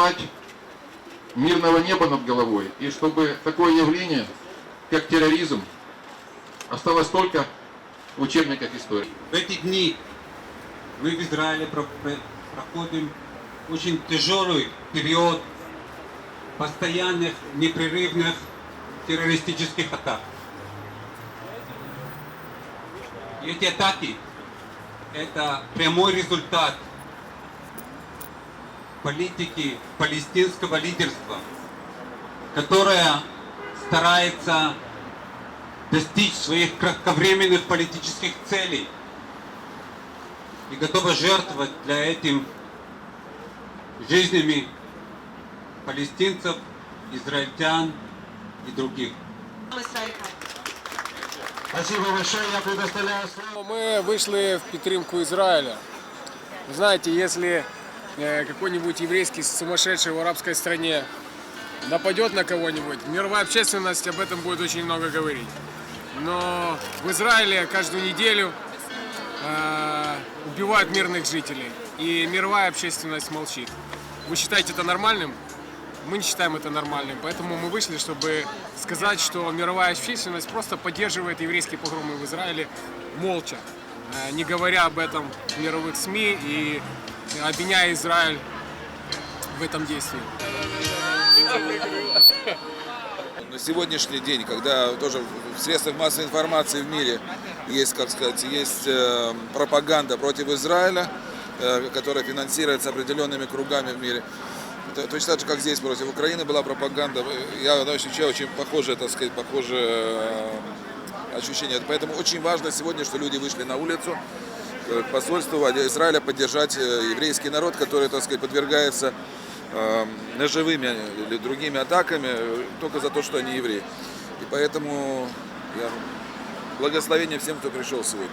желать мирного неба над головой, и чтобы такое явление, как терроризм, осталось только в учебниках истории. В эти дни мы в Израиле про- про- проходим очень тяжелый период постоянных, непрерывных террористических атак. И эти атаки – это прямой результат политики палестинского лидерства, которая старается достичь своих кратковременных политических целей и готова жертвовать для этим жизнями палестинцев, израильтян и других. Спасибо большое, я предоставляю слово. Мы вышли в підтримку Израиля. Вы знаете, если какой-нибудь еврейский сумасшедший в арабской стране нападет на кого-нибудь, мировая общественность об этом будет очень много говорить. Но в Израиле каждую неделю э, убивают мирных жителей, и мировая общественность молчит. Вы считаете это нормальным? Мы не считаем это нормальным, поэтому мы вышли, чтобы сказать, что мировая общественность просто поддерживает еврейские погромы в Израиле молча, э, не говоря об этом в мировых СМИ и обвиняя Израиль в этом действии. На сегодняшний день, когда тоже в средствах массовой информации в мире есть, как сказать, есть э, пропаганда против Израиля, э, которая финансируется определенными кругами в мире, то- точно так же, как здесь против Украины была пропаганда, я ощущаю очень похожее, так сказать, похожее э, ощущение. Поэтому очень важно сегодня, что люди вышли на улицу, посольству Израиля поддержать э, еврейский народ, который, так сказать, подвергается э, ножевыми или другими атаками э, только за то, что они евреи. И поэтому я благословение всем, кто пришел сегодня.